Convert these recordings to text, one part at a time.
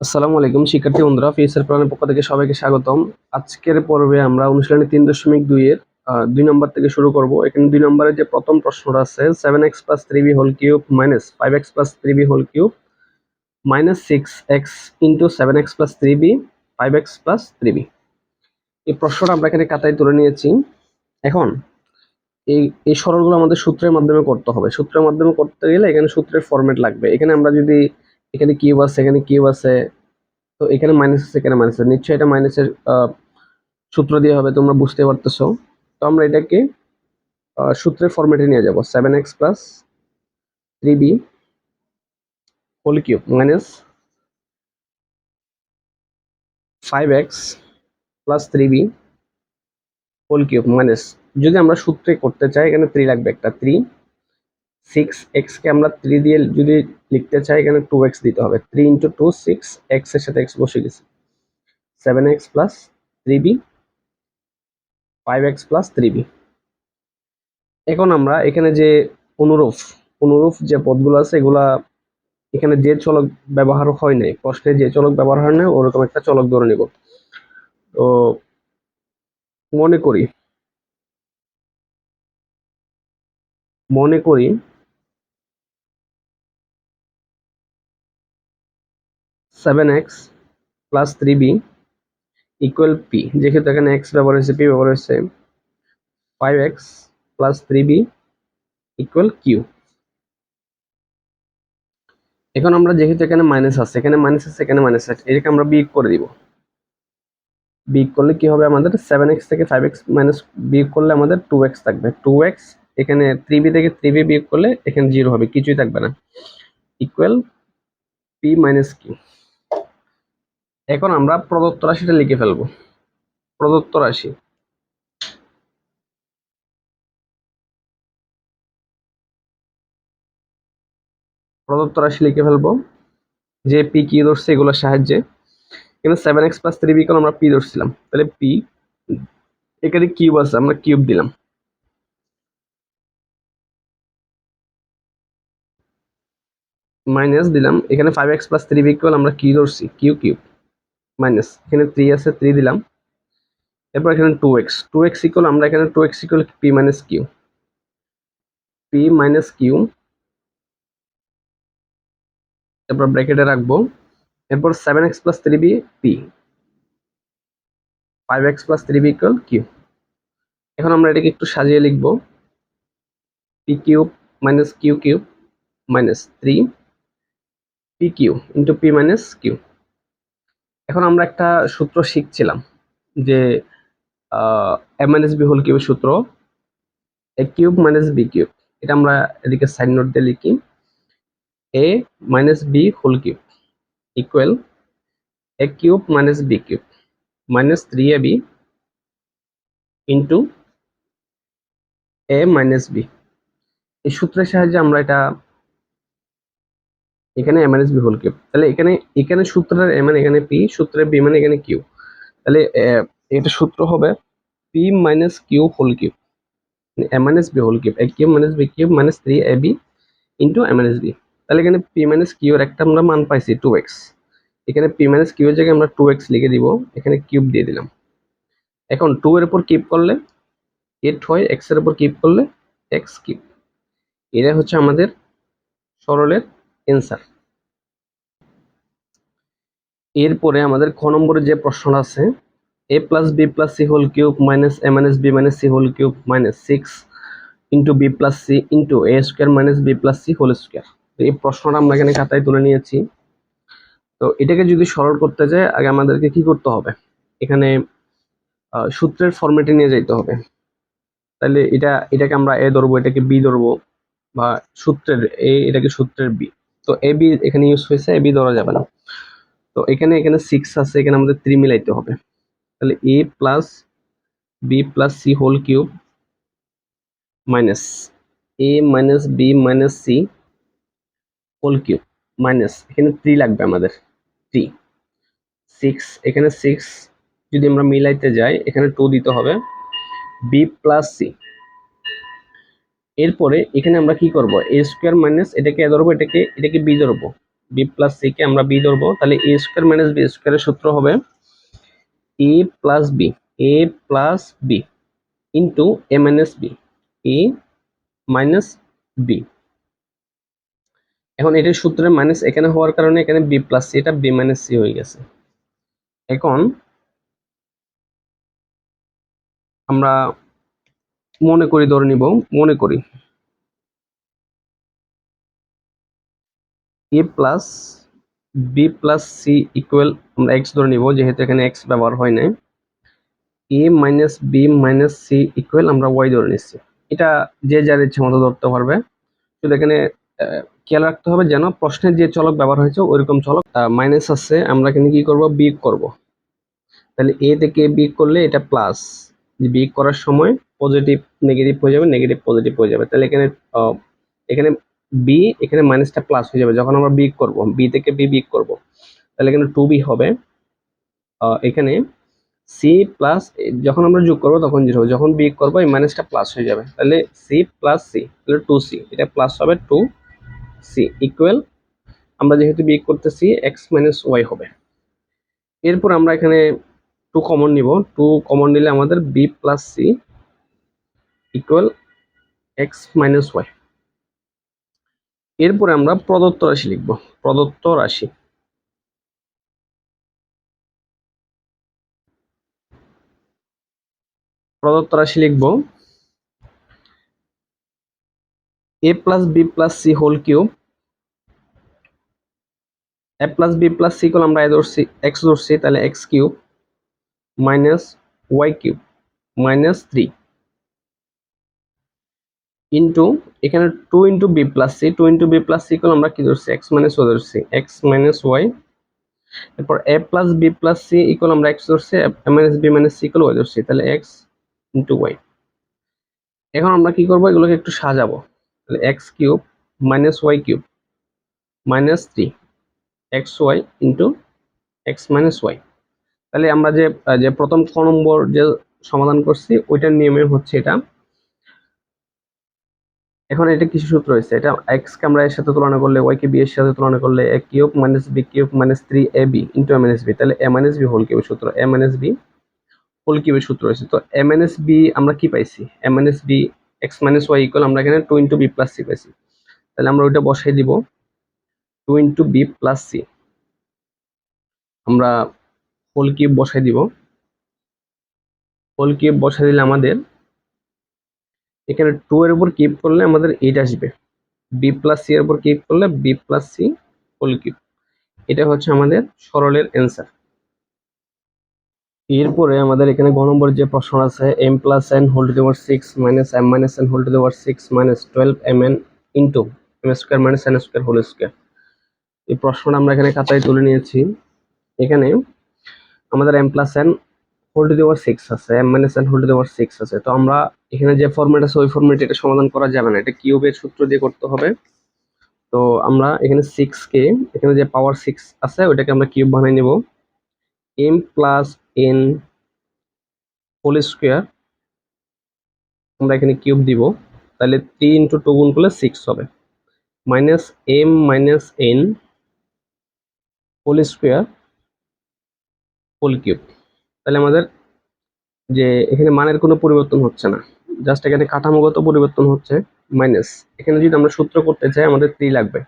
আসসালামু আলাইকুম শিক্ষার্থী বন্ধুরা ফিউচার প্ল্যানের পক্ষ থেকে সবাইকে স্বাগতম। আজকের পর্বে আমরা অনুশীলনী তিন দশমিক দুই এর আহ, দুই নম্বর থেকে শুরু করব। এখানে দুই নম্বরের যে প্রথম প্রশ্নটা আছে seven x plus three b whole cube minus five x plus three b whole cube minus six x into seven x plus three b five x plus three b এই প্রশ্নটা আমরা এখানে কাতায় তুলে নিয়েছি। এখন এই এই সরলগুলো আমাদের সূত্রের মাধ্যমে করতে হবে। সূত্রের মাধ্যমে করতে গেলে এখানে সূত্রের ফরম্যাট লাগবে। এখানে আমরা যদি এখানে কিউব আছে এখানে কিউব আছে। তো এখানে মাইনাস আছে, এখানে মাইনাস আছে। নিশ্চয়ই এটা মাইনাসের সূত্র দিয়ে হবে, তোমরা বুঝতে পারতেছো। তো আমরা এটাকে সূত্রের ফরম্যাটে নিয়ে যাব। Seven x plus three b whole cube minus five x plus three b whole cube minus যদি আমরা সূত্রে করতে চাই, এখানে থ্রি লাগবে একটা থ্রি সিক্স এক্সকে আমরা থ্রি দিয়ে যদি লিখতে চাই, এখানে টু এক্স দিতে হবে। থ্রি ইন্টু টু সিক্স এক্সের সাথে এক্স বসে গেছে seven x plus three b five x plus three b এখন আমরা এখানে যে অনুরূপ অনুরূপ যে পদগুলো আছে, এগুলা এখানে যে চলক ব্যবহার হয় নাই, প্রশ্নে যে চলক ব্যবহার হয় না ওরকম একটা চলক ধরে নিব। তো মনে করি মনে করি seven x plus three b equal p যেহেতু এখানে এক্স ব্যবহার হয়েছে পি ব্যবহার হয়েছে five x plus three b equal q এখন আমরা যেহেতু এখানে মাইনাস আছে, এখানে মাইনাস আছে, এখানে মাইনাস আছে, এটাকে আমরা বিয়োগ করে দিব। বিয়োগ করলে কি হবে আমাদের? সেভেন এক্স থেকে ফাইভ এক্স মাইনাস বিয়োগ করলে আমাদের টু এক্স থাকবে। টু এক্স এখানে থ্রি বি থেকে থ্রি বি বিয়োগ করলে এখানে জিরো হবে, কিছুই থাকবে না। ইকুয়াল পি মাইনাস কিউ এখন আমরা প্রদত্ত রাশিটা লিখে ফেলব। প্রদত্ত রাশি। প্রদত্ত রাশি লিখে ফেলব। যে পি কি ধরছে এগুলোর সাহায্যে। কিন্তু seven x plus three b আমরা পি ধরছিলাম। তাহলে পি এখানে কিউব আছে, আমরা কিউব দিলাম। মাইনাস দিলাম। এখানে five x plus three b আমরা কি ধরছি কিউ কিউব মাইনাস এখানে থ্রি আছে থ্রি দিলাম। এরপর এখানে two x two x equal আমরা এখানে two x equal p minus q p minus q এরপর ব্র্যাকেটে রাখব। এরপর seven x plus three b p five x plus three b equal q এখন আমরা এটাকে একটু সাজিয়ে লিখব। P cube minus q cube minus three p q into p minus q এখন আমরা একটা সূত্র শিখছিলাম যে এ মাইনাস বি হোল কিউবের সূত্র a cube minus b cube এটা আমরা এদিকে সাইড নোট দিয়ে লিখি a minus b whole cube equal a cube minus b cube minus three a b into a minus b এই সূত্রের সাহায্যে আমরা এটা এখানে m r s b whole cube তাহলে এখানে এখানে সূত্রের এম মানে এখানে পি সূত্রের বি মানে এখানে কিউ তাহলে এটা সূত্র হবে p minus q whole cube m minus b whole cube a cube minus b cube minus three a b into m s b তাহলে এখানে পি মাইনাস কিউ এর একটা আমরা মান পাইছি টু এক্স এখানে পি মাইনাস কিউ এর জায়গায় আমরা টু এক্স লিখে দিব। এখানে কিউব দিয়ে দিলাম। এখন টু এর উপর কিউব করলে এইট হয় এক্সের উপর কিউব করলে এক্স কিউব এটা হচ্ছে আমাদের সরলের এনসার এরপরে আমাদের খ নম্বরে যে প্রশ্নটা আছে a plus b plus c whole cube minus a minus b minus c whole cube minus six into b plus c into a square minus b plus c whole square এই প্রশ্নটা আমরা এখানে খাতায় তুলে নিয়েছি। তো এটাকে যদি সরল করতে চাই আগে আমাদেরকে কি করতে হবে? এখানে সূত্রের ফরম্যাটে নিয়ে যাইতে হবে। তাহলে এটা, এটাকে আমরা এ ধরবো, এটাকে বি ধরবো, বা সূত্রের, এ, এটাকে সূত্রের বি তো এ বি এখানে ইউজ হয়েছে এ বি ধরা যাবে না। তো এখানে এখানে সিক্স আছে, এখানে আমাদের থ্রি মিলাইতে হবে। তাহলে a plus b plus c whole cube minus a minus b minus c whole cube minus এখানে থ্রি লাগবে আমাদের থ্রি সিক্স এখানে সিক্স যদি আমরা মিলাইতে যাই, এখানে টু দিতে হবে। বি প্লাস সি এরপরে এখানে আমরা কি করব? এ স্কোয়ার মাইনাস এটাকে এ ধরবো, এটাকে এটাকে বি ধরবো। বি প্লাস সি কে আমরা বি ধরবো। তাহলে এ স্কোয়ার মাইনাস বি স্কোয়ারের সূত্র হবে a plus b a plus b into a minus b a minus b এখন এটার সূত্রে মাইনাস এখানে হওয়ার কারণে এখানে বি প্লাস সি এটা বি মাইনাস সি হয়ে গেছে। এখন আমরা মনে করি, ধরে নিব, মনে করি। A plus b plus c equal আমরা এক্স ধরে নিব, যেহেতু এখানে এক্স ব্যবহার হয় নাই। A minus b minus c equal আমরা ওয়াই ধরে নিচ্ছি। এটা যে যার ইচ্ছে মতো ধরতে পারবে। শুধু এখানে খেয়াল রাখতে হবে যেন প্রশ্নের যে চলক ব্যবহার হয়েছে, ওইরকম চলক মাইনাস আছে। আমরা এখানে কি করব? বিয়োগ করব। তাহলে এ থেকে বিয়োগ করলে এটা প্লাস বিয়োগ করার সময় পজিটিভ নেগেটিভ হয়ে যাবে নেগেটিভ পজিটিভ হয়ে যাবে। তাহলে এখানে এখানে বি এখানে মাইনাসটা প্লাস হয়ে যাবে। যখন আমরা বিয়োগ করব বি থেকে বি বিয়োগ করব, তাহলে এখানে টু বি হবে। এখানে সি প্লাস যখন আমরা যোগ করব, তখন জিরো যখন বিয়োগ করব, এই মাইনাসটা প্লাস হয়ে যাবে। তাহলে সি প্লাস সি তাহলে টু সি এটা প্লাস হবে টু সি ইকুয়াল আমরা যেহেতু বিয়োগ করতেছি এক্স মাইনাস ওয়াই হবে। এরপর আমরা এখানে টু কমন নিব। টু কমন নিলে আমাদের b plus c equal x minus y এরপরে আমরা প্রদত্ত রাশি লিখব। প্রদত্ত রাশি। প্রদত্ত রাশি লিখব। A plus b plus c whole cube a plus b plus c call আমরা এ ধরছি এক্স ধরছি, তাহলে x cube minus y cube minus three into এখানে two into b plus c two into b plus c call আমরা কি ধরছি? X minus Y ধরছি। X minus Y এরপর a plus b plus c equal আমরা x ধরছি a minus b minus c equal y ধরছি। তাহলে x into Y এখন আমরা কি করব? এগুলোকে একটু সাজাবো। তাহলে x cube minus y cube minus three x y into x minus y তাহলে আমরা যে যে প্রথম ক নম্বর যে সমাধান করছি, ওইটার নিয়মে হচ্ছে এটা। এখন এটা কিছু সূত্র রয়েছে এটা এক্স কে আমরা এর সাথে তুলনা করলে ওয়াই কে বি এর সাথে তুলনা করলে a cube minus b cube minus three a b into a minus b তাহলে এ মাইনাস বি হোল কিউবের সূত্র এ মাইনাস বি হোল কিউবের সূত্র রয়েছে তো এ মাইনাস বি আমরা কি পাইছি? A minus b x minus y equal আমরা এখানে two into b plus c পাইছি। তাহলে আমরা ওইটা বসাই দিব two into b plus c আমরা হোল কিউব বসাই দিব। হোল কিউব বসাই দিলে আমাদের এখানে টু এর উপর কিউব করলে আমাদের এইট আসবে। বি প্লাস সি এর উপর কিউব করলে b plus c whole cube এটা হচ্ছে আমাদের সরলের অ্যান্সার এরপরে আমাদের এখানে গ নম্বর যে প্রশ্ন আছে m plus n whole to the power six minus m minus n whole to the power six minus twelve m n into m square minus n square whole square এই প্রশ্নটা আমরা এখানে খাতায় তুলে নিয়েছি। এখানে আমাদের m plus n whole to the power six আছে m minus n whole to the power six আছে। তো আমরা এখানে যে ফর্মেট আছে, ওই ফর্মেট এটা সমাধান করা যাবে না। এটা কিউবের সূত্র দিয়ে করতে হবে। তো আমরা এখানে সিক্স কে, এখানে যে পাওয়ার সিক্স আছে, ওইটাকে আমরা কিউব বানিয়ে নেব। M plus n whole square আমরা এখানে কিউব দিব। তাহলে থ্রি ইন্টু টু গুণ করলে সিক্স হবে। Minus m minus n whole square whole cube তাহলে আমাদের যে এখানে মানের কোনো পরিবর্তন হচ্ছে না। জাস্ট এখানে কাঠামোগত পরিবর্তন হচ্ছে মাইনাস এখানে যদি আমরা সূত্র করতে চাই, আমাদের থ্রি লাগবে।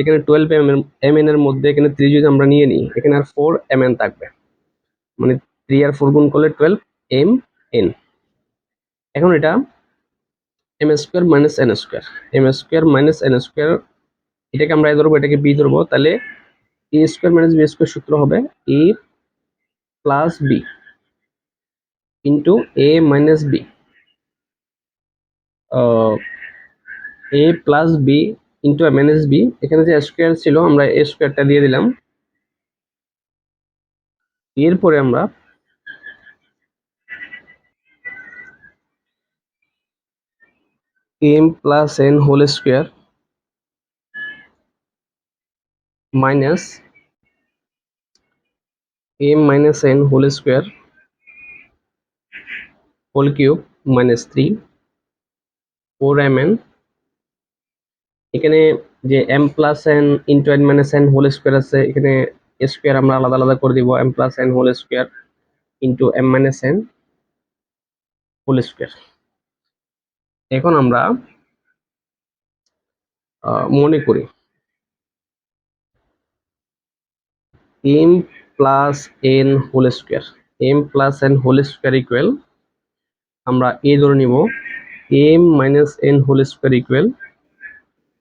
এখানে টুয়েলভ এম এম এন এর মধ্যে এখানে থ্রি যদি আমরা নিয়ে নিই, এখানে আর ফোর এম এন থাকবে। মানে থ্রি আর ফোর গুণ করলে টুয়েলভ এম এন এখন এটা m square minus n square m square minus n square এটাকে আমরা ধরবো, এটাকে বি ধরবো। তাহলে a square minus b square সূত্র হবে a plus b into a minus b a plus b into a minus b এখানে যে স্কোয়ার ছিল, আমরা এ স্কোয়ারটা দিয়ে দিলাম। এরপরে আমরা M plus N whole square minus N whole square whole cube minus three four M N এখানে যে M plus N into N minus N whole square আছে, এখানে স্কোয়ার আমরা আলাদা আলাদা করে দিব M plus N whole square into M minus N whole square এখন আমরা মনে করি M plus N whole square M plus N whole square equal আমরা এ ধরে নিব। M minus N whole square equal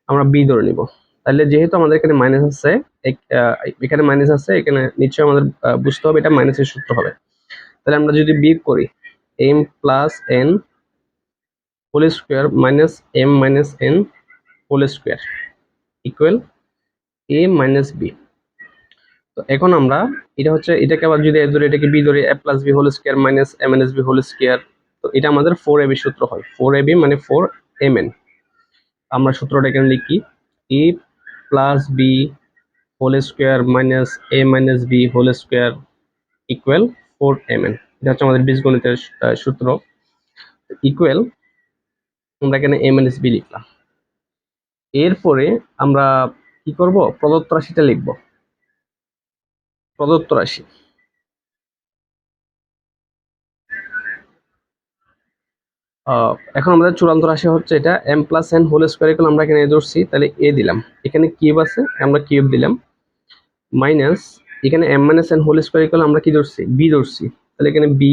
আমরা বি ধরে নিব। তাহলে যেহেতু আমাদের এখানে মাইনাস আছে এখানে মাইনাস আছে, এখানে নিশ্চয়ই আমাদের বুঝতে হবে এটা মাইনাসের সূত্র হবে। তাহলে আমরা যদি বি করি M plus N whole square minus M minus N whole square equal A minus B তো এখন আমরা, এটা হচ্ছে, এটাকে আবার যদি ধরে এটাকে বি ধরে A plus B whole square minus M N S B whole square তো এটা আমাদের ফোর এ বি সূত্র হয়। ফোর এ বি মানে ফোর এম এন আমরা সূত্রটা এখানে লিখি A plus B whole square minus A minus B whole square equal four M N এটা হচ্ছে আমাদের বীজগণিতের সূত্র। ইকুয়াল আমরা এখানে এম এন এস বি লিখলাম। এরপরে আমরা কি করব? প্রদত্ত রাশিটা লিখব। প্রদত্ত রাশি। এখন আমাদের চূড়ান্ত রাশি হচ্ছে এটা M plus N whole square আমরা এখানে ধরছি, তাহলে এ দিলাম। এখানে কিউব আছে, আমরা কিউব দিলাম। মাইনাস এখানে M minus N whole square আমরা কি ধরছি? বি ধরছি। তাহলে এখানে বি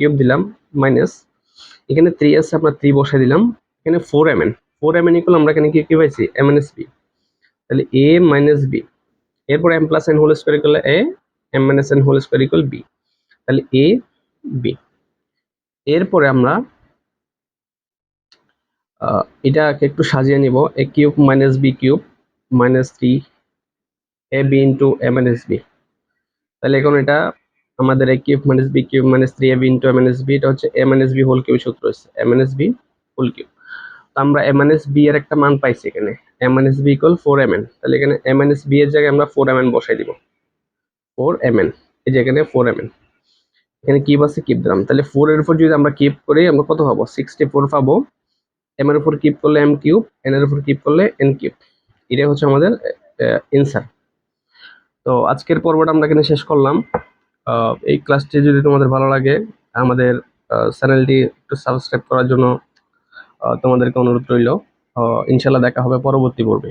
কিউব দিলাম মাইনাস এখানে থ্রি আছে, আমরা থ্রি বসাই দিলাম। এখানে four M N four M N equal আমরা এখানে কি কি পাইছি? এম এন এস বি তাহলে এ মাইনাস বি এরপর M plus N whole square equal A M minus N whole square equal B তাহলে এ বি এরপরে আমরা এটাকে একটু সাজিয়ে নিব। A cube minus B cube minus three A B into M N S B তাহলে এখন এটা আমাদের A cube minus B cube minus three A B into M N S B এটা হচ্ছে M N S B whole cube সূত্র হচ্ছে M N S B whole cube তো আমরা এম এন এস বি এর একটা মান পাইছি এখানে। M N S B equal four M N তাহলে এখানে এম এন বি এর জায়গায় আমরা ফোর এম এন বসাই দিব। ফোর এম এন এই যে এখানে ফোর এম এন এখানে কিউব আছে কিপ দিলাম। তাহলে ফোর এর উপর যদি আমরা কিপ করি, আমরা কত পাবো? সিক্সটি ফোর পাবো। এম এর উপর কিপ করলে এম কিউব এন এর উপর কিপ করলে এন কিউব এটাই হচ্ছে আমাদের এনসার তো আজকের পর্বটা আমরা এখানে শেষ করলাম। এই ক্লাসটি যদি তোমাদের ভালো লাগে, আমাদের চ্যানেলটি একটু সাবস্ক্রাইব করার জন্য তোমাদেরকে অনুরোধ রইল। ইনশাল্লাহ দেখা হবে পরবর্তী পর্বে।